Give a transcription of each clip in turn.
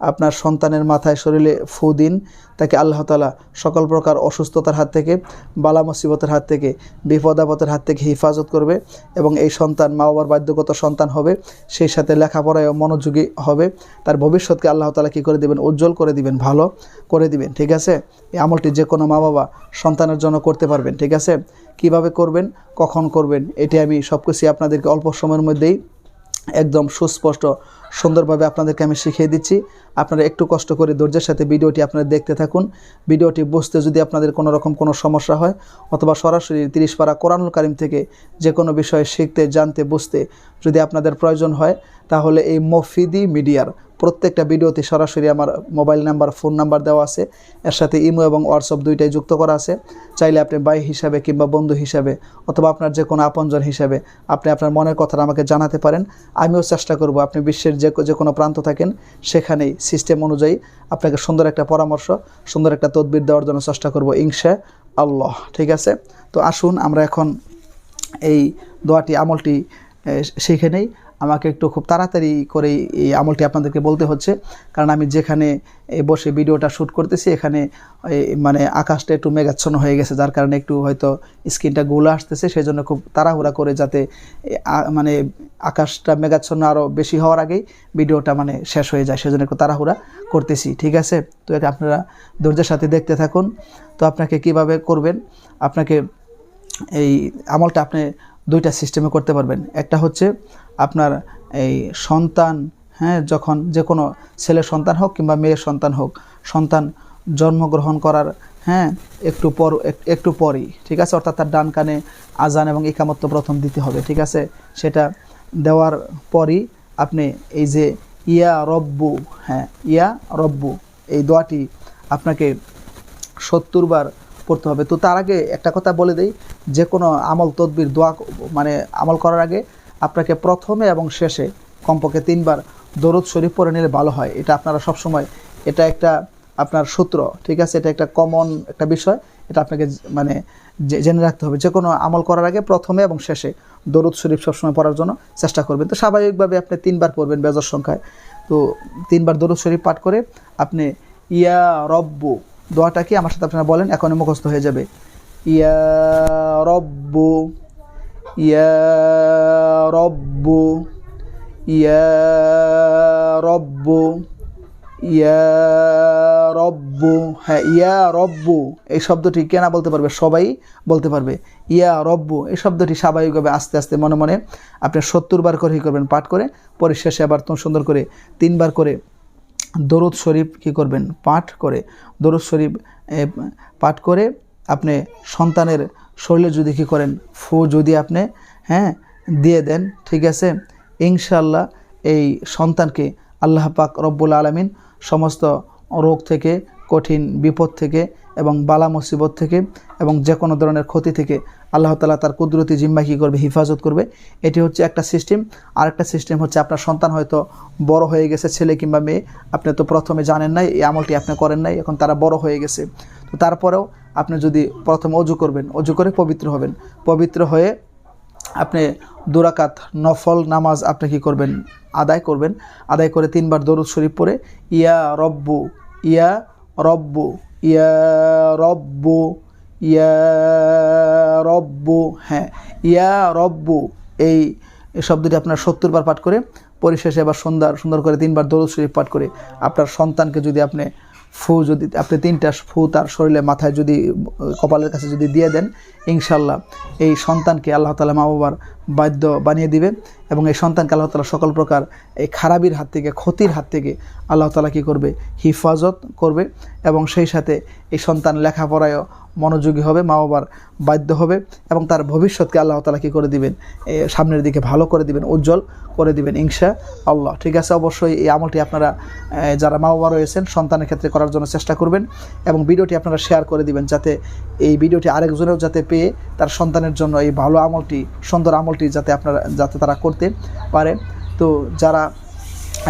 আপনার সন্তানের মাথায় শরীরে ফু দিন। তাকে আল্লাহ তালা সকল প্রকার অসুস্থতার হাত থেকে, বালা মুসিবতের হাত থেকে, বিপদ আপদের হাত থেকে হেফাজত করবে এবং এই সন্তান মা বাবার বাধ্যগত সন্তান হবে, সেই সাথে লেখাপড়ায় মনোযোগী হবে। তার ভবিষ্যৎকে আল্লাহ তালা কী করে দিবেন? উজ্জ্বল করে দিবেন, ভালো করে দিবেন, ঠিক আছে? এই আমলটি যে কোনো মা বাবা সন্তানের জন্য করতে পারবেন, ঠিক আছে? কীভাবে করবেন? কখন করবেন? এটি আমি সব কিছুই আপনাদেরকে অল্প সময়ের মধ্যেই একদম সুস্পষ্ট সুন্দরভাবে আপনাদেরকে আমি শিখিয়ে দিচ্ছি। আপনারা একটু কষ্ট করে ধৈর্যের সাথে ভিডিওটি আপনারা দেখতে থাকুন। ভিডিওটি বুঝতে যদি আপনাদের কোনো রকম কোনো সমস্যা হয় অথবা সরাসরি তিরিশ পাড়া কোরআনুল কারিম থেকে যে কোনো বিষয়ে শিখতে, জানতে, বুঝতে যদি আপনাদের প্রয়োজন হয়, তাহলে এই মফিদি মিডিয়ার প্রত্যেকটা ভিডিওতে সরাসরি আমার মোবাইল নাম্বার ফোন নাম্বার দেওয়া আছে। এর সাথে ইমো এবং হোয়াটসঅ্যাপ দুইটাই যুক্ত করা আছে। চাইলে আপনি ভাই হিসাবে কিংবা বন্ধু হিসাবে অথবা আপনার যে কোনো আপনজন হিসাবে আপনি আপনার মনের কথাটা আমাকে জানাতে পারেন। আমিও চেষ্টা করব আপনি বিশ্বের যে যে কোনো প্রান্ত থাকেন সেখানেই সিস্টেম অনুযায়ী আপনাকে সুন্দর একটা পরামর্শ সুন্দর একটা তদবির দেওয়ার জন্য চেষ্টা করব ইংশা আল্লাহ। ঠিক আছে? তো আসুন আমরা এখন এই দোয়াটি আমলটি এ, শিখে নেই। আমাকে একটু খুব তাড়াতাড়ি করে এই আমলটি আপনাদেরকে বলতে হচ্ছে। কারণ আমি যেখানে বসে ভিডিওটা শ্যুট করতেছি, এখানে মানে আকাশটা একটু মেঘাচ্ছন্ন হয়ে গেছে, যার কারণে একটু হয়তো স্ক্রিনটা গোলা আসতেছে সেই জন্য খুব তাড়াহুড়া করে যাতে মানে আকাশটা মেঘাচ্ছন্ন আরও বেশি হওয়ার আগেই ভিডিওটা মানে শেষ হয়ে যায়, সেজন্য একটু তাড়াহুড়া করতেছি, ঠিক আছে? তো এটা আপনারা ধৈর্যের সাথে দেখতে থাকুন। তো আপনাকে কীভাবে করবেন? আপনাকে এই আমলটা আপনি দুইটা সিস্টেমে করতে পারবেন। একটা হচ্ছে আপনার এই সন্তান হ্যাঁ যখন যে কোনো ছেলে সন্তান হোক কিংবা মেয়ের সন্তান হোক, সন্তান জন্মগ্রহণ করার হ্যাঁ একটু পর, এক- একটু পরই, ঠিক আছে? অর্থাৎ তার ডান কানে আজান এবং একামত্ব প্রথম দিতে হবে, ঠিক আছে? সেটা দেওয়ার পরই আপনি এই যে ইয়া রব্বু হ্যাঁ ইয়া রব্বু, এই দোয়াটি আপনাকে সত্তর বার পড়তে হবে। তো তার আগে একটা কথা বলে দেই যে কোনো আমল তদবির, দোয়া মানে আমল করার আগে আপনাকে প্রথমে এবং শেষে কমপক্ষে তিনবার দরুদ শরীফ পরে নিলে ভালো হয়। এটা আপনারা সবসময়, এটা একটা আপনার সূত্র, ঠিক আছে? এটা একটা কমন একটা বিষয়। এটা আপনাকে মানে জেনে রাখতে হবে। যে কোনো আমল করার আগে প্রথমে এবং শেষে দরুদ শরীফ সবসময় পড়ার জন্য চেষ্টা করবেন। তো স্বাভাবিকভাবে আপনি তিনবার পড়বেন বেজর সংখ্যায়। তো তিনবার দরুদ শরীফ পাঠ করে আপনি, ইয়া রব্বু দোয়াটা কি? আমার সাথে আপনারা বলেন, এখনই মুখস্থ হয়ে যাবে। ইয়া রব্বু ইয়া রব্বু ইয়া রব্বু ইয়া রব্বু হ্যাঁ ইয়া এই শব্দটি কেনা বলতে পারবে? সবাই বলতে পারবে। ইয়া রব্বু, এই শব্দটি স্বাভাবিকভাবে আস্তে আস্তে মনে মনে আপনি সত্তর বার করে কী করবেন, পাঠ করে পরে শেষে আবার তুমি সুন্দর করে তিনবার করে দরুদ শরীফ কি করবেন? পাঠ করে, দরুদ শরীফ পাঠ করে আপনি সন্তানের শরীরে যদি কি করেন, ফু যদি আপনি হ্যাঁ দিয়ে দেন, ঠিক আছে? ইনশাল্লাহ এই সন্তানকে আল্লাহ পাক রব্বুল আলমিন সমস্ত রোগ থেকে, কঠিন বিপদ থেকে এবং বালা মুসিবত থেকে এবং যে কোনো ধরনের ক্ষতি থেকে আল্লাহ তালা তার কুদরতি জিম্মা কী করবে, হেফাজত করবে। এটি হচ্ছে একটা সিস্টেম আর একটা সিস্টেম হচ্ছে আপনার সন্তান হয়তো বড় হয়ে গেছে, ছেলে কিংবা মেয়ে। আপনি তো প্রথমে জানেন নাই, এই আমলটি আপনি করেন নাই, এখন তারা বড় হয়ে গেছে। তো তারপরেও আপনি যদি প্রথমে অজু করবেন, অজু করে পবিত্র হবেন। পবিত্র হয়ে আপনি দুরাকাত নফল নামাজ আপনি কি করবেন? আদায় করবেন। আদায় করে তিনবার দরুদ শরীফ পড়ে, ইয়া রব্বু ইয়া রব্বু ইয়া রব্বু ইয়া রব্বু হ্যাঁ ইয়া রব্বু, এই শব্দটি আপনার সত্তর বার পাঠ করে, পরিশেষে আবার সুন্দর সুন্দর করে তিনবার দরুদ শরীফ পাঠ করে, আপনার সন্তানকে যদি আপনি ফু যদি, আপনি তিনটা ফু তার শরীরে মাথায় যদি, কপালের কাছে যদি দিয়ে দেন ইনশাল্লাহ এই সন্তানকে আল্লাহ তালা মা বাবার বাধ্য বানিয়ে দিবে এবং এই সন্তানকে আল্লাহ তালা সকল প্রকার এই খারাপির হাত থেকে, ক্ষতির হাত থেকে আল্লাহ তালা কী করবে? হিফাজত করবে এবং সেই সাথে এই সন্তান লেখাপড়ায়ও মনোযোগী হবে, মা বাবার বাধ্য হবে এবং তার ভবিষ্যৎকে আল্লাহ তালা কী করে দিবেন? সামনের দিকে ভালো করে দিবেন, উজ্জ্বল করে দিবেন ইনশা আল্লাহ ঠিক আছে, অবশ্যই এই আমলটি আপনারা যারা মা বাবা রয়েছেন, সন্তানের ক্ষেত্রে করার জন্য চেষ্টা করবেন এবং ভিডিওটি আপনারা শেয়ার করে দিবেন যাতে এই ভিডিওটি আরেকজনেও যাতে পেয়ে তার সন্তানের জন্য এই ভালো আমলটি, সুন্দর আমলটি যাতে আপনারা, যাতে তারা করতে পারে। তো যারা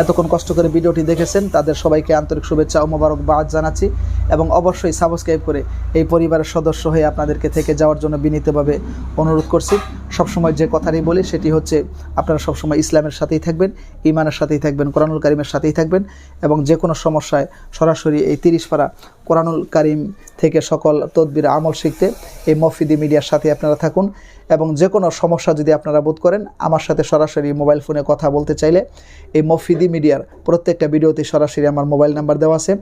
এতক্ষণ কষ্ট করে ভিডিওটি দেখেছেন, তাদের সবাইকে আন্তরিক শুভেচ্ছা ও মোবারকবাদ জানাচ্ছি এবং অবশ্যই সাবস্ক্রাইব করে এই পরিবারের সদস্য হয়ে আপনাদেরকে থেকে যাওয়ার জন্য বিনীতভাবে অনুরোধ করছি। সবসময় যে কথাটি বলি সেটি হচ্ছে, আপনারা সবসময় ইসলামের সাথেই থাকবেন ইমানের সাথেই থাকবেন, কোরআনুল কারিমের সাথেই থাকবেন এবং যে কোনো সমস্যায় সরাসরি এই তিরিশ পারা কোরআনুল কারিম থেকে সকল তদবির আমল শিখতে এই মফিদি মিডিয়ার সাথে আপনারা থাকুন এবং যে কোনো সমস্যা যদি আপনারা বোধ করেন, আমার সাথে সরাসরি মোবাইল ফোনে কথা বলতে চাইলে এই মফিদি মিডিয়ার প্রত্যেকটা ভিডিওতে সরাসরি আমার মোবাইল নাম্বার দেওয়া আছে,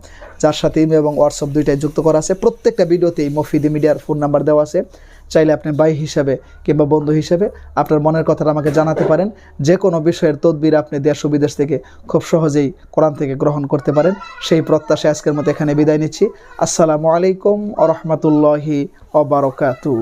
যার সাথে ইমেল এবং হোয়াটসঅ্যাপ দুইটাই যুক্ত করা আছে। প্রত্যেকটা ভিডিওতেই মফিদি মিডিয়ার ফোন নাম্বার দেওয়া আছে। চাইলে আপনি বাই হিসাবে কিংবা বন্ধু হিসাবে আপনার মনের কথাটা আমাকে জানাতে পারেন। যে কোনো বিষয়ের তদবির আপনি দেশ ও বিদেশ থেকে খুব সহজেই কোরআন থেকে গ্রহণ করতে পারেন। সেই প্রত্যাশা আজকের মতো এখানে বিদায় নিচ্ছি। আসসালামু আলাইকুম আ রহমতুল্লাহি অবরকাতু